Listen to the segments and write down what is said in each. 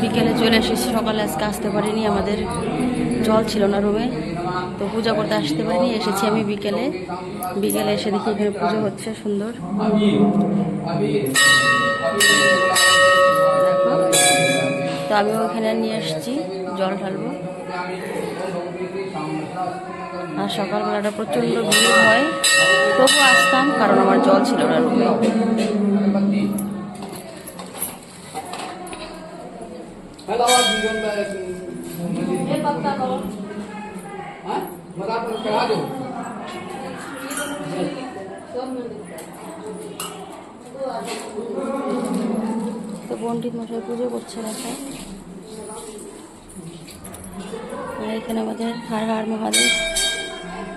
বিকেলে চলে এসেছি সকালে আজকে আসতে পারিনি আমাদের জল ছিল না রুমে তো পূজা করতে আসতে পারিনি এসেছি আমি বিকেলে। বিকেলে এসে দেখি এখানে পুজো হচ্ছে সুন্দর। তো আমিও ওখানে নিয়ে এসেছি জল ঢালবো। আর সকালবেলাটা প্রচণ্ড ভিড় হয়। তবু আসতাম, কারণ আমার জল ছিল না রুমে। তো পণ্ডিত মশাই পুজো করছে এখানে আমাদের হার হার মহাদেব।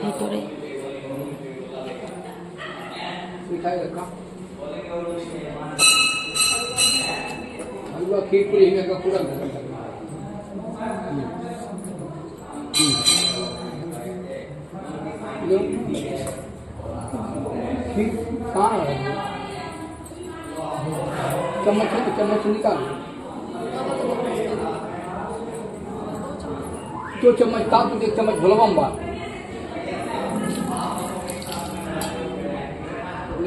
ভিতরে मिठाई रखा हलवा खीर पूरी में का पूरा घर लो खीर कहाँ है चम्मच है तो चम्मच निकाल दो चम्मच काट दो एक चम्मच भुलवाऊंगा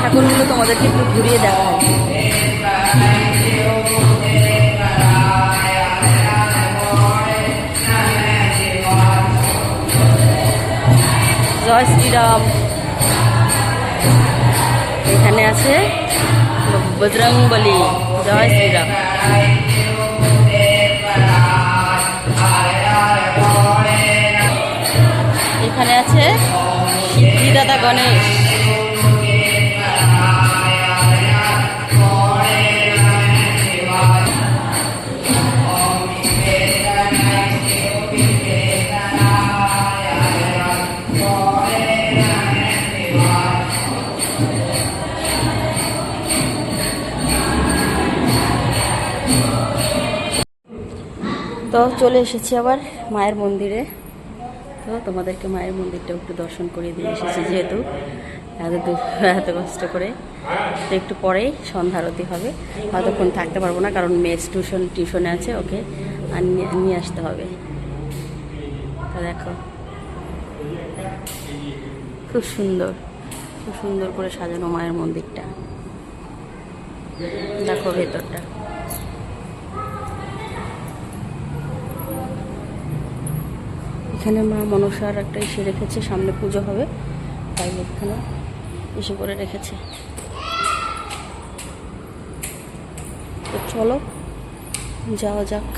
ঠাকুরগুলো তোমাদেরকে একটু ঘুরিয়ে দেখা জয় শ্রীরাম। এখানে আছে বজরং বলি জয় শ্রীরাম। এখানে আছে সিদ্ধিদাতা গণেশ। তো চলে এসেছি আবার মায়ের মন্দিরে। তো তোমাদেরকে মায়ের মন্দিরটা একটু দর্শন করিয়ে দিয়ে এসেছি যেহেতু, এত এত কষ্ট করে। তো একটু পরেই সন্ধ্যা আরতি হবে। কতক্ষণ থাকতে পারব না, কারণ মেস টিউশন টিউশনে আছে, ওকে আর নিয়ে আসতে হবে। তো দেখো। খুব সুন্দর খুব সুন্দর করে সাজানো মায়ের মন্দিরটা। দেখো ভেতরটা। এখানে মা মনসার একটা এসে রেখেছে, সামনে পুজো হবে। তাই এখানে এসে করে রেখেছে। তো চলো, যাওয়া যাক।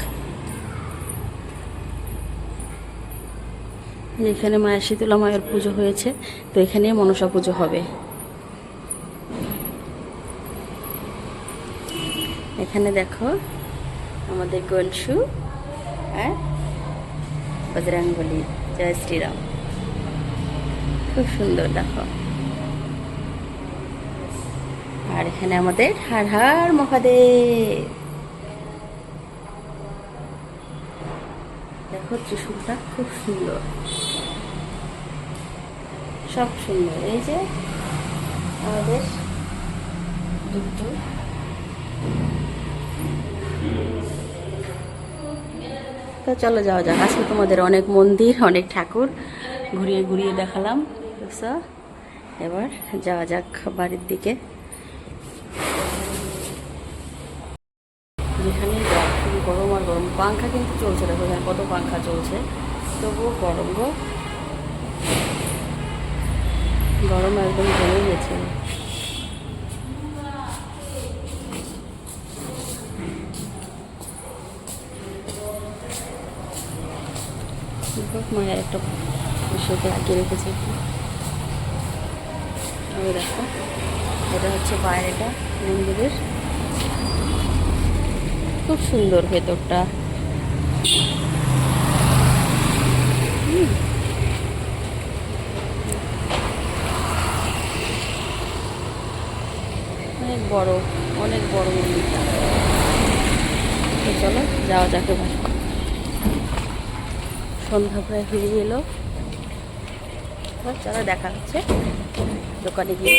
এখানে মায়ের শীতলা মায়ের পুজো হয়েছে, তো এখানে মনসা পুজো হবে। এখানে দেখো আমাদের গোলসু হ্যাঁ? বজরাঙ্গলি জয় শ্রীরাম। খুব সুন্দর, দেখো। আর এখানে আমাদের হার হার মহাদেব। দেখো ত্রিশূলটা খুব সুন্দর। সব সুন্দর, এই যে আমাদের দুটো তো চলো যাওয়া যাক। আজকে তোমাদের অনেক মন্দির, অনেক ঠাকুর ঘুরিয়ে ঘুরিয়ে দেখালাম। এবার যাওয়া যাক বাড়ির দিকে। যেখানে খুবই গরম আর গরম। পাংখা কিন্তু চলছে, দেখো কত পাংখা চলছে। তবুও গরম গো। গরম একদম জমে গেছে। মায়ের একটা বিষয়তে আগে রেখেছে ওই দেখো, এটা হচ্ছে বাইরেটা, মন্দিরের। খুব সুন্দর ভেতরটা। অনেক বড় অনেক বড় মন্দিরটা। চলো, যাওয়া যাক এবার। সন্ধ্যা প্রায় হয়ে এলো চলো দেখা হচ্ছে। দোকানে গিয়ে।